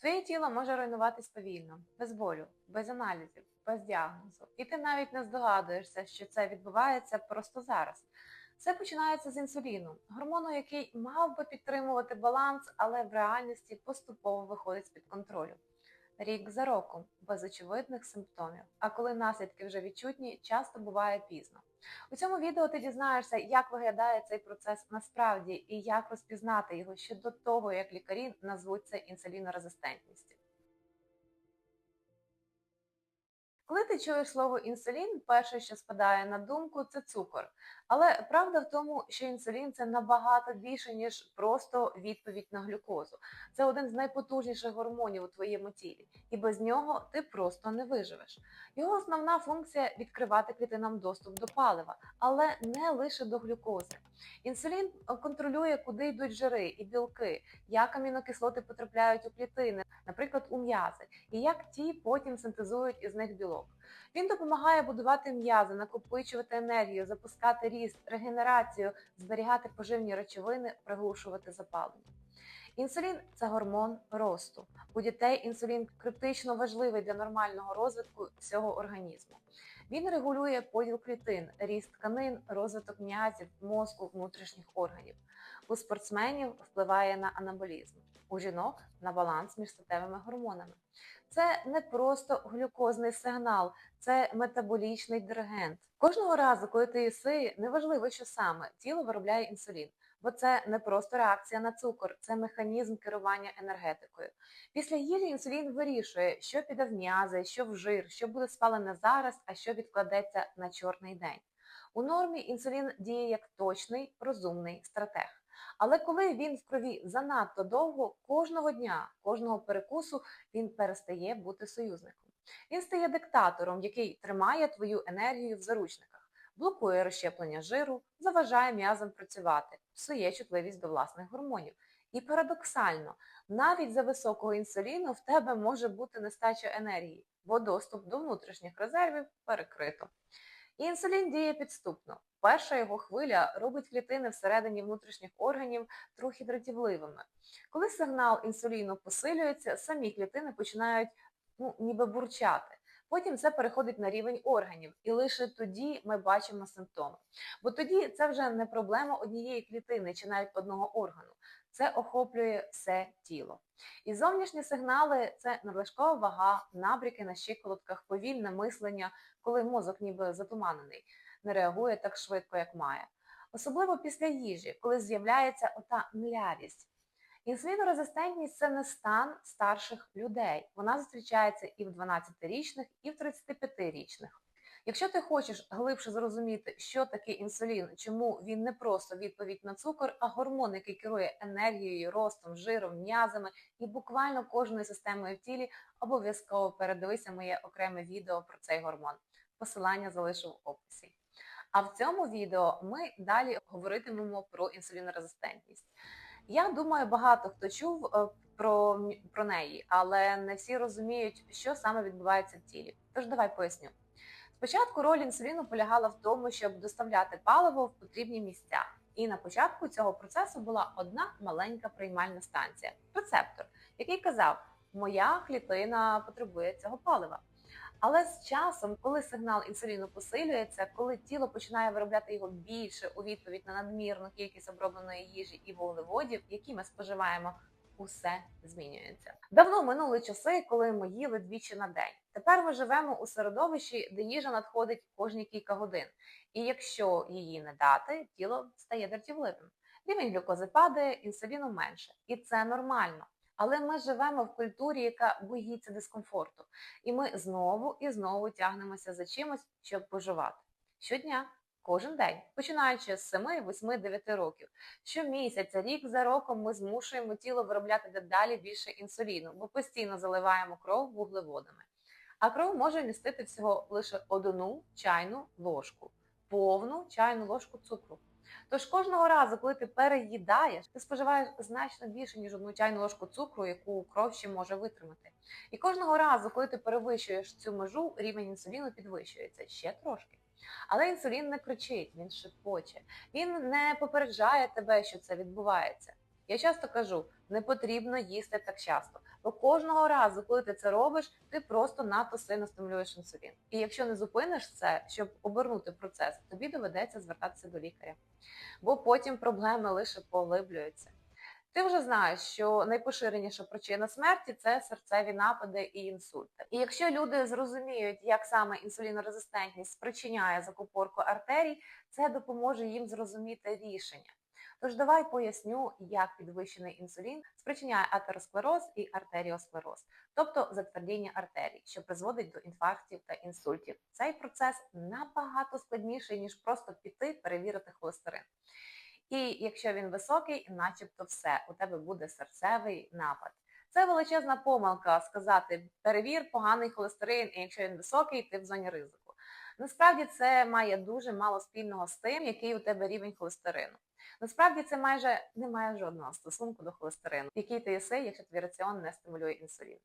Твоє тіло може руйнуватись повільно, без болю, без аналізів, без діагнозу. І ти навіть не здогадуєшся, що це відбувається просто зараз. Все починається з інсуліну, гормону, який мав би підтримувати баланс, але в реальності поступово виходить з-під контролю. Рік за роком, без очевидних симптомів. А коли наслідки вже відчутні, часто буває пізно. У цьому відео ти дізнаєшся, як виглядає цей процес насправді і як розпізнати його ще до того, як лікарі назвуть це інсулінорезистентністю. Коли ти чуєш слово інсулін, перше, що спадає на думку, це цукор. Але правда в тому, що інсулін це набагато більше, ніж просто відповідь на глюкозу. Це один з найпотужніших гормонів у твоєму тілі, і без нього ти просто не виживеш. Його основна функція відкривати клітинам доступ до палива, але не лише до глюкози. Інсулін контролює, куди йдуть жири і білки, як амінокислоти потрапляють у клітини, наприклад, у м'язи, і як ті потім синтезують із них білок. Він допомагає будувати м'язи, накопичувати енергію, запускати ріст, регенерацію, зберігати поживні речовини, приглушувати запалення. Інсулін це гормон росту. У дітей інсулін критично важливий для нормального розвитку всього організму. Він регулює поділ клітин, ріст тканин, розвиток м'язів, мозку, внутрішніх органів. У спортсменів впливає на анаболізм, у жінок на баланс між статевими гормонами. Це не просто глюкозний сигнал, це метаболічний диригент. Кожного разу, коли ти їси, неважливо, що саме тіло виробляє інсулін, бо це не просто реакція на цукор, це механізм керування енергетикою. Після їжі інсулін вирішує, що піде в м'язи, що в жир, що буде спалене зараз, а що відкладеться на чорний день. У нормі інсулін діє як точний, розумний стратег. Але коли він в крові занадто довго, кожного дня, кожного перекусу він перестає бути союзником. Він стає диктатором, який тримає твою енергію в заручниках, блокує розщеплення жиру, заважає м'язам працювати, псує чутливість до власних гормонів. І парадоксально, навіть за високого інсуліну в тебе може бути нестача енергії, бо доступ до внутрішніх резервів перекрито. І інсулін діє підступно. Перша його хвиля робить клітини всередині внутрішніх органів трохи дратівливими. Коли сигнал інсуліну посилюється, самі клітини починають ну, ніби бурчати. Потім це переходить на рівень органів, і лише тоді ми бачимо симптоми. Бо тоді це вже не проблема однієї клітини чи навіть одного органу. Це охоплює все тіло. І зовнішні сигнали це надлишкова вага, набріки на щиколотках, повільне мислення, коли мозок ніби затуманений, не реагує так швидко, як має. Особливо після їжі, коли з'являється ота млявість. Інсулінорезистентність це не стан старших людей. Вона зустрічається і в 12-річних, і в 35-річних. Якщо ти хочеш глибше зрозуміти, що таке інсулін, чому він не просто відповідь на цукор, а гормон, який керує енергією, ростом, жиром, м'язами і буквально кожною системою в тілі, обов'язково передивися моє окреме відео про цей гормон. Посилання залишу в описі. А в цьому відео ми далі говоритимемо про інсулінорезистентність. Я думаю, багато хто чув е, про, про неї, але не всі розуміють, що саме відбувається в тілі. Тож давай поясню. Спочатку роль інсуліну полягала в тому, щоб доставляти паливо в потрібні місця. І на початку цього процесу була одна маленька приймальна станція рецептор, який казав, моя клітина потребує цього палива. Але з часом, коли сигнал інсуліну посилюється, коли тіло починає виробляти його більше у відповідь на надмірну кількість обробленої їжі і вуглеводів, які ми споживаємо, усе змінюється. Давно минули часи, коли ми їли двічі на день. Тепер ми живемо у середовищі, де їжа надходить кожні кілька годин. І якщо її не дати, тіло стає дратівливим. Рівень глюкози падає, інсуліну менше. І це нормально. Але ми живемо в культурі, яка боїться дискомфорту. І ми знову і знову тягнемося за чимось, щоб поживати. Щодня, кожен день, починаючи з 7, 8, 9 років. Щомісяця, рік за роком ми змушуємо тіло виробляти дедалі більше інсуліну, бо постійно заливаємо кров вуглеводами. А кров може містити всього лише одну чайну ложку, повну чайну ложку цукру. Тож кожного разу, коли ти переїдаєш, ти споживаєш значно більше, ніж одну чайну ложку цукру, яку кров ще може витримати. І кожного разу, коли ти перевищуєш цю межу, рівень інсуліну підвищується ще трошки. Але інсулін не кричить, він шепоче. Він не попереджає тебе, що це відбувається. Я часто кажу, не потрібно їсти так часто. Бо кожного разу, коли ти це робиш, ти просто надто сильно стимулюєш інсулін. І якщо не зупиниш це, щоб обернути процес, тобі доведеться звертатися до лікаря. Бо потім проблеми лише поглиблюються. Ти вже знаєш, що найпоширеніша причина смерті це серцеві напади і інсульти. І якщо люди зрозуміють, як саме інсулінорезистентність спричиняє закупорку артерій, це допоможе їм зрозуміти рішення. Тож давай поясню, як підвищений інсулін спричиняє атеросклероз і артеріосклероз, тобто затвердіння артерій, що призводить до інфарктів та інсультів. Цей процес набагато складніший, ніж просто піти перевірити холестерин. І якщо він високий, начебто все, у тебе буде серцевий напад. Це величезна помилка сказати перевір поганий холестерин, і якщо він високий, ти в зоні ризику. Насправді це має дуже мало спільного з тим, який у тебе рівень холестерину. Насправді це майже не має жодного стосунку до холестерину, який ти їси, якщо твій раціон не стимулює інсулін.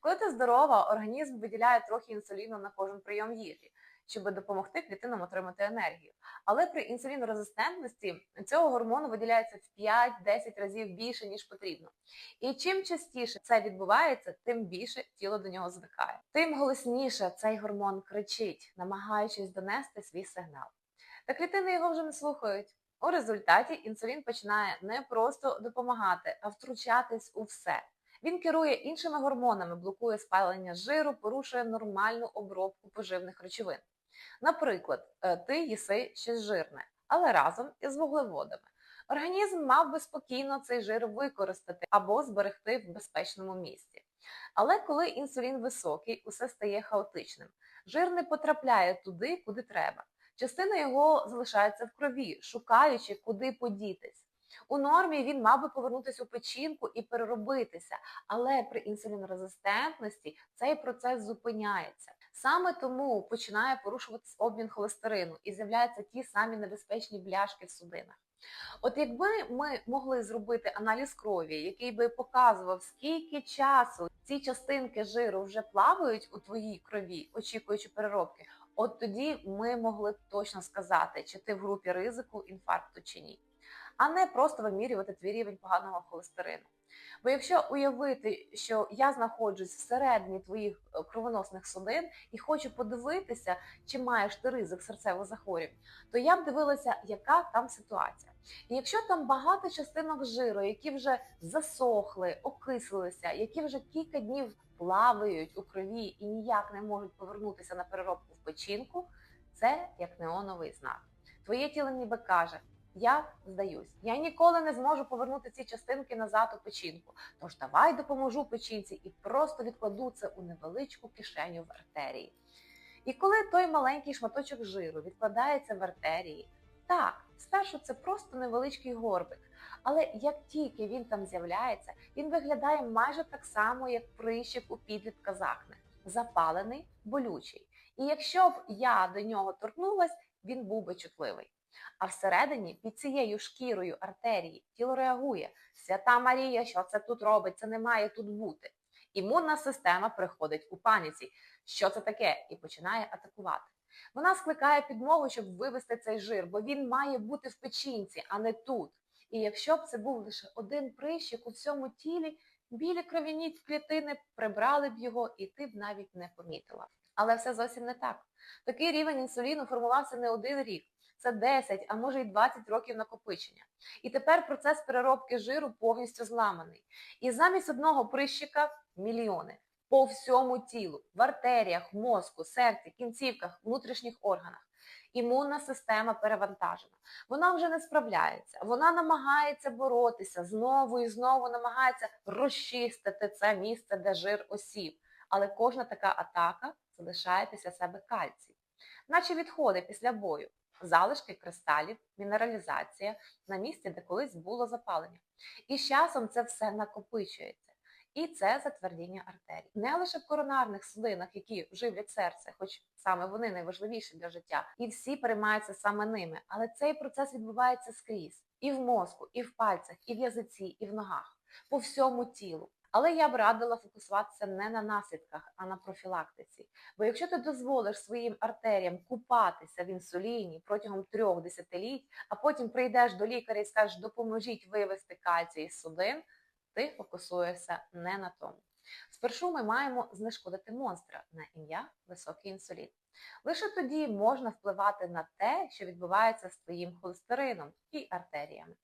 Коли ти здорова, організм виділяє трохи інсуліну на кожен прийом їжі, щоб допомогти клітинам отримати енергію. Але при інсулінорезистентності цього гормону виділяється в 5-10 разів більше, ніж потрібно. І чим частіше це відбувається, тим більше тіло до нього звикає. Тим голосніше цей гормон кричить, намагаючись донести свій сигнал. Та клітини його вже не слухають. У результаті інсулін починає не просто допомагати, а втручатись у все. Він керує іншими гормонами, блокує спалення жиру, порушує нормальну обробку поживних речовин. Наприклад, е, ти їси щось жирне, але разом із вуглеводами. Організм мав би спокійно цей жир використати або зберегти в безпечному місці. Але коли інсулін високий, усе стає хаотичним. Жир не потрапляє туди, куди треба. Частина його залишається в крові, шукаючи, куди подітись. У нормі він мав би повернутися у печінку і переробитися, але при інсулінорезистентності цей процес зупиняється. Саме тому починає порушуватися обмін холестерину і з'являються ті самі небезпечні бляшки в судинах. От якби ми могли зробити аналіз крові, який би показував, скільки часу ці частинки жиру вже плавають у твоїй крові, очікуючи переробки, от тоді ми могли точно сказати, чи ти в групі ризику інфаркту чи ні, а не просто вимірювати твій рівень поганого холестерину. Бо якщо уявити, що я знаходжусь всередині твоїх е, кровоносних судин і хочу подивитися, чи маєш ти ризик серцевого захворювання, то я б дивилася, яка там ситуація. І якщо там багато частинок жиру, які вже засохли, окислилися, які вже кілька днів плавають у крові і ніяк не можуть повернутися на переробку в печінку, це як неоновий знак. Твоє тіло ніби каже, я здаюсь. Я ніколи не зможу повернути ці частинки назад у печінку. Тож давай допоможу печінці і просто відкладу це у невеличку кишеню в артерії. І коли той маленький шматочок жиру відкладається в артерії, так, спершу це просто невеличкий горбик. Але як тільки він там з'являється, він виглядає майже так само, як прищик у підлітка з акне. запалений, болючий. І якщо б я до нього торкнулась, він був би чутливий. А всередині, під цією шкірою артерії, тіло реагує. Свята Марія, що це тут робить? Це не має тут бути. Імунна система приходить у паніці. Що це таке? І починає атакувати. Вона скликає підмогу, щоб вивести цей жир, бо він має бути в печінці, а не тут. І якщо б це був лише один прищик у всьому тілі, білі кров'яні клітини прибрали б його, і ти б навіть не помітила. Але все зовсім не так. Такий рівень інсуліну формувався не один рік це 10, а може й 20 років накопичення. І тепер процес переробки жиру повністю зламаний. І замість одного прищика мільйони по всьому тілу, в артеріях, мозку, серці, кінцівках, внутрішніх органах. Імунна система перевантажена. Вона вже не справляється. Вона намагається боротися знову і знову намагається розчистити це місце, де жир осів. Але кожна така атака залишає після себе кальцій, наче відходи після бою залишки кристалів, мінералізація на місці, де колись було запалення. І з часом це все накопичується. І це затвердіння артерій. Не лише в коронарних судинах, які живлять серце, хоч саме вони найважливіші для життя, і всі переймаються саме ними. Але цей процес відбувається скрізь і в мозку, і в пальцях, і в язиці, і в ногах, по всьому тілу. Але я б радила фокусуватися не на наслідках, а на профілактиці. Бо якщо ти дозволиш своїм артеріям купатися в інсуліні протягом трьох десятиліть, а потім прийдеш до лікаря і скажеш, допоможіть вивести кальцій з судин, ти фокусуєшся не на тому. Спершу ми маємо знешкодити монстра на ім'я високий інсулін. Лише тоді можна впливати на те, що відбувається з твоїм холестерином і артеріями.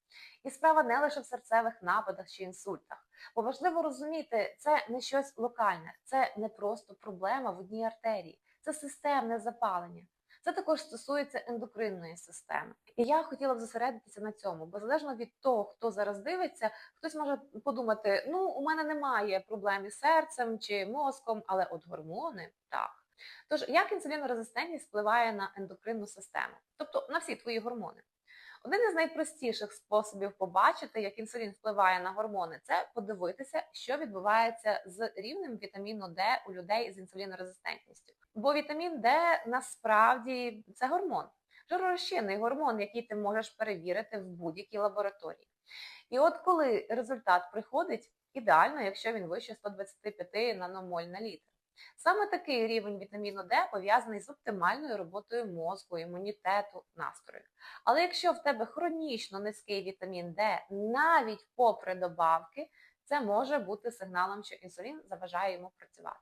І справа не лише в серцевих нападах чи інсультах. Бо важливо розуміти, це не щось локальне, це не просто проблема в одній артерії, це системне запалення. Це також стосується ендокринної системи. І я хотіла б зосередитися на цьому, бо залежно від того, хто зараз дивиться, хтось може подумати: ну, у мене немає проблем із серцем чи мозком, але от гормони так. Тож, як інсулінорезистентність впливає на ендокринну систему, тобто на всі твої гормони? Один із найпростіших способів побачити, як інсулін впливає на гормони, це подивитися, що відбувається з рівнем вітаміну Д у людей з інсулінорезистентністю. Бо вітамін Д насправді це гормон, жиророзчинний гормон, який ти можеш перевірити в будь-якій лабораторії. І от коли результат приходить, ідеально, якщо він вище 125 наномоль на літр. Саме такий рівень вітаміну Д пов'язаний з оптимальною роботою мозку, імунітету, настрою. Але якщо в тебе хронічно низький вітамін Д, навіть попри добавки, це може бути сигналом, що інсулін заважає йому працювати.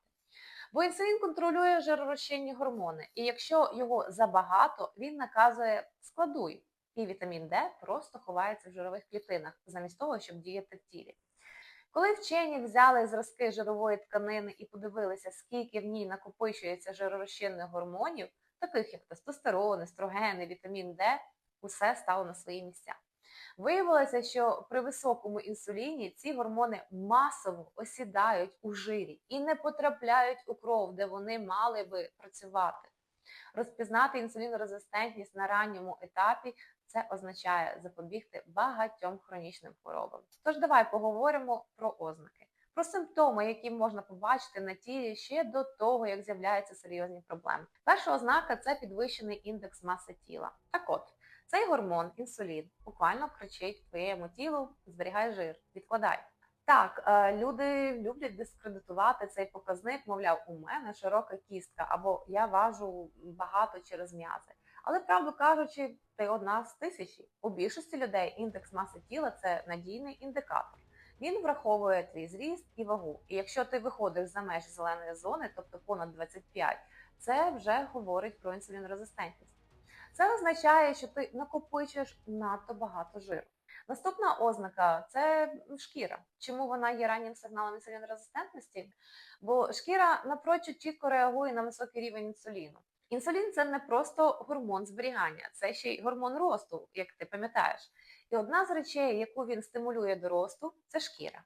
Бо інсулін контролює жиророзчинні гормони, і якщо його забагато, він наказує складуй. І вітамін Д просто ховається в жирових клітинах, замість того, щоб діяти в тілі. Коли вчені взяли зразки жирової тканини і подивилися, скільки в ній накопичується жиророзчинних гормонів, таких як тестостерон, естрогени, вітамін Д, усе стало на свої місця. Виявилося, що при високому інсуліні ці гормони масово осідають у жирі і не потрапляють у кров, де вони мали би працювати. Розпізнати інсулінорезистентність на ранньому етапі це означає запобігти багатьом хронічним хворобам. Тож давай поговоримо про ознаки, про симптоми, які можна побачити на тілі ще до того, як з'являються серйозні проблеми. Перша ознака це підвищений індекс маси тіла. Так от, цей гормон, інсулін, буквально кричить твоєму тілу, зберігай жир, відкладай. Так, е, люди люблять дискредитувати цей показник, мовляв, у мене широка кістка, або я важу багато через м'язи. Але правду кажучи, ти одна з тисячі. У більшості людей індекс маси тіла це надійний індикатор. Він враховує твій зріст і вагу. І якщо ти виходиш за межі зеленої зони, тобто понад 25, це вже говорить про інсулінорезистентність. Це означає, що ти накопичуєш надто багато жиру. Наступна ознака це шкіра. Чому вона є раннім сигналом інсулінорезистентності? Бо шкіра напрочуд чітко реагує на високий рівень інсуліну. Інсулін це не просто гормон зберігання, це ще й гормон росту, як ти пам'ятаєш. І одна з речей, яку він стимулює до росту, це шкіра.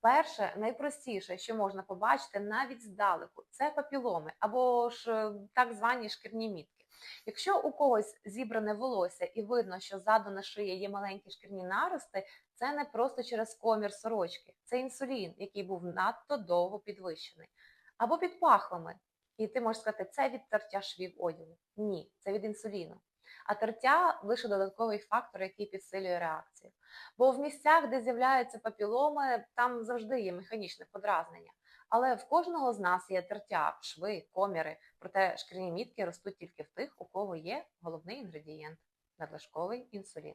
Перше, найпростіше, що можна побачити навіть здалеку, це папіломи або ж е, так звані шкірні мітки. Якщо у когось зібране волосся і видно, що ззаду на шиї є маленькі шкірні нарости, це не просто через комір сорочки, це інсулін, який був надто довго підвищений. Або під пахвами. І ти можеш сказати, це від тертя швів одягу. Ні, це від інсуліну. А тертя лише додатковий фактор, який підсилює реакцію. Бо в місцях, де з'являються папіломи, там завжди є механічне подразнення. Але в кожного з нас є тертя, шви, коміри, проте шкірні мітки ростуть тільки в тих, у кого є головний інгредієнт надлишковий інсулін.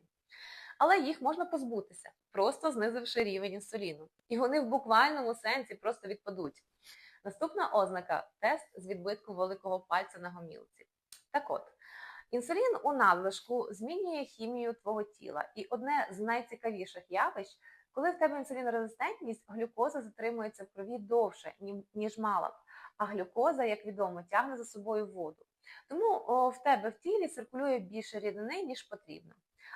Але їх можна позбутися, просто знизивши рівень інсуліну. І вони в буквальному сенсі просто відпадуть. Наступна ознака тест з відбитку великого пальця на гомілці. Так от, інсулін у надлишку змінює хімію твого тіла. І одне з найцікавіших явищ, коли в тебе інсулінорезистентність, глюкоза затримується в крові довше, ніж мала б. А глюкоза, як відомо, тягне за собою воду. Тому в тебе в тілі циркулює більше рідини, ніж потрібно.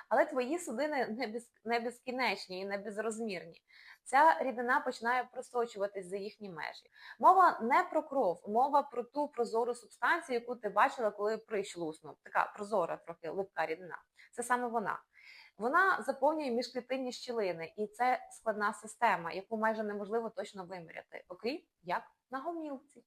Але твої судини не, без, не безкінечні і не безрозмірні. Ця рідина починає просочуватись за їхні межі. Мова не про кров, мова про ту прозору субстанцію, яку ти бачила, коли прищ луснув. Така прозора, трохи липка рідина. Це саме вона. Вона заповнює міжклітинні щілини, і це складна система, яку майже неможливо точно виміряти, окрім як на гомілці.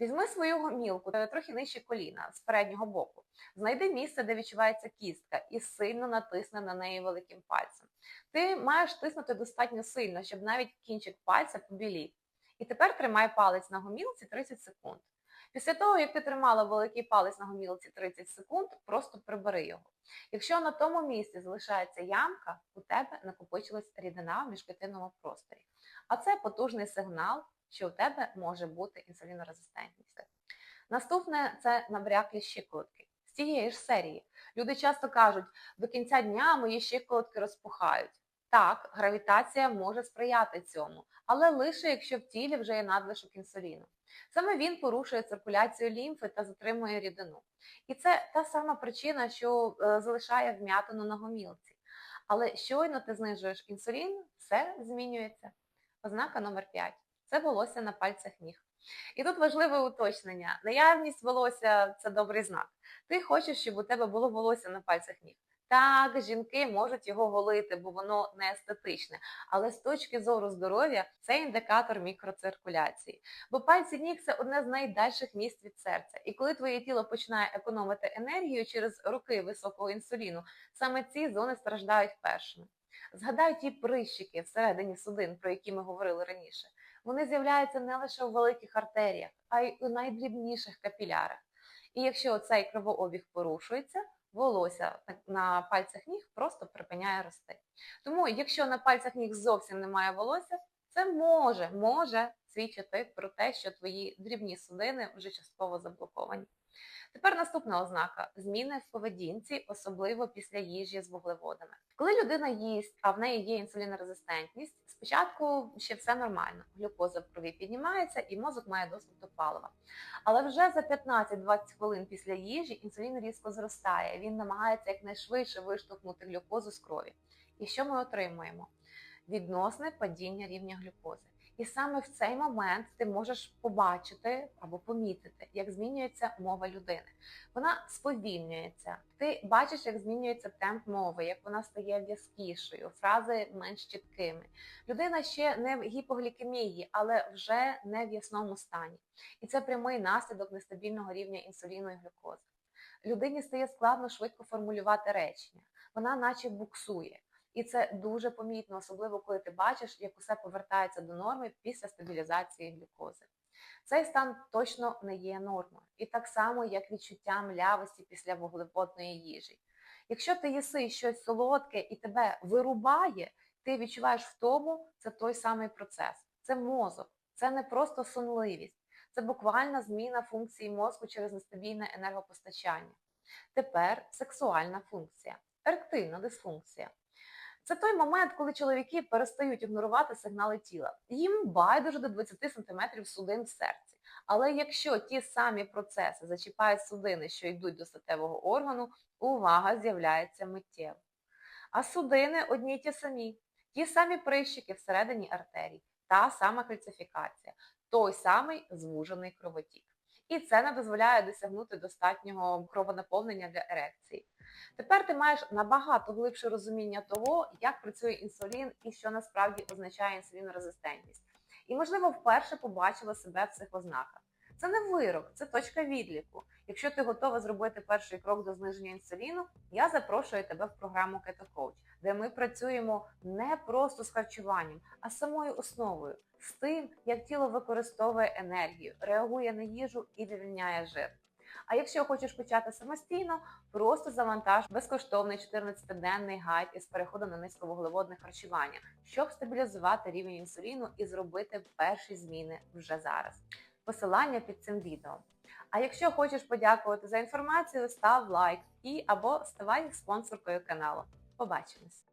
Візьми свою гомілку, трохи нижче коліна з переднього боку. Знайди місце, де відчувається кістка, і сильно натисни на неї великим пальцем. Ти маєш тиснути достатньо сильно, щоб навіть кінчик пальця побілів. І тепер тримай палець на гомілці 30 секунд. Після того, як ти тримала великий палець на гомілці 30 секунд, просто прибери його. Якщо на тому місці залишається ямка, у тебе накопичилась рідина в міжклітинному просторі. А це потужний сигнал що у тебе може бути інсулінорезистентність. Наступне це набряклі щиколотки. З цієї ж серії. Люди часто кажуть, до кінця дня мої щиколотки розпухають. Так, гравітація може сприяти цьому, але лише якщо в тілі вже є надлишок інсуліну. Саме він порушує циркуляцію лімфи та затримує рідину. І це та сама причина, що е, залишає вм'ятину на гомілці. Але щойно ти знижуєш інсулін, все змінюється. Ознака номер 5 це волосся на пальцях ніг. І тут важливе уточнення. Наявність волосся це добрий знак. Ти хочеш, щоб у тебе було волосся на пальцях ніг. Так, жінки можуть його голити, бо воно не естетичне. Але з точки зору здоров'я це індикатор мікроциркуляції. Бо пальці ніг це одне з найдальших місць від серця. І коли твоє тіло починає економити енергію через роки високого інсуліну, саме ці зони страждають першими. Згадай ті прищики всередині судин, про які ми говорили раніше. Вони з'являються не лише у великих артеріях, а й у найдрібніших капілярах. І якщо цей кровообіг порушується, волосся на пальцях ніг просто припиняє рости. Тому, якщо на пальцях ніг зовсім немає волосся, це може, може свідчити про те, що твої дрібні судини вже частково заблоковані. Тепер наступна ознака зміни в поведінці, особливо після їжі з вуглеводами. Коли людина їсть, а в неї є інсулінорезистентність, спочатку ще все нормально. Глюкоза в крові піднімається і мозок має доступ до палива. Але вже за 15-20 хвилин після їжі інсулін різко зростає. Він намагається якнайшвидше виштовхнути глюкозу з крові. І що ми отримуємо? Відносне падіння рівня глюкози. І саме в цей момент ти можеш побачити або помітити, як змінюється мова людини. Вона сповільнюється. Ти бачиш, як змінюється темп мови, як вона стає в'язкішою, фрази менш чіткими. Людина ще не в гіпоглікемії, але вже не в ясному стані. І це прямий наслідок нестабільного рівня інсуліну і глюкози. Людині стає складно швидко формулювати речення. Вона наче буксує. І це дуже помітно, особливо коли ти бачиш, як усе повертається до норми після стабілізації глюкози. Цей стан точно не є нормою. І так само, як відчуття млявості після вуглеводної їжі. Якщо ти їси щось солодке і тебе вирубає, ти відчуваєш втому, це той самий процес. Це мозок, це не просто сонливість, це буквальна зміна функції мозку через нестабільне енергопостачання. Тепер сексуальна функція, еректильна дисфункція. Це той момент, коли чоловіки перестають ігнорувати сигнали тіла. Їм байдуже до 20 см судин в серці. Але якщо ті самі процеси зачіпають судини, що йдуть до статевого органу, увага з'являється миттєво. А судини одні й ті самі, ті самі прищики всередині артерій, та сама кальцифікація, той самий звужений кровотік. І це не дозволяє досягнути достатнього кровонаповнення для ерекції. Тепер ти маєш набагато глибше розуміння того, як працює інсулін і що насправді означає інсулінорезистентність. І, можливо, вперше побачила себе в цих ознаках. Це не вирок, це точка відліку. Якщо ти готова зробити перший крок до зниження інсуліну, я запрошую тебе в програму Keto Coach, де ми працюємо не просто з харчуванням, а з самою основою, з тим, як тіло використовує енергію, реагує на їжу і вивільняє жир. А якщо хочеш почати самостійно, просто завантаж безкоштовний 14-денний гайд із переходу на низьковуглеводне харчування, щоб стабілізувати рівень інсуліну і зробити перші зміни вже зараз. Посилання під цим відео. А якщо хочеш подякувати за інформацію, став лайк і або ставай спонсоркою каналу. Побачимось!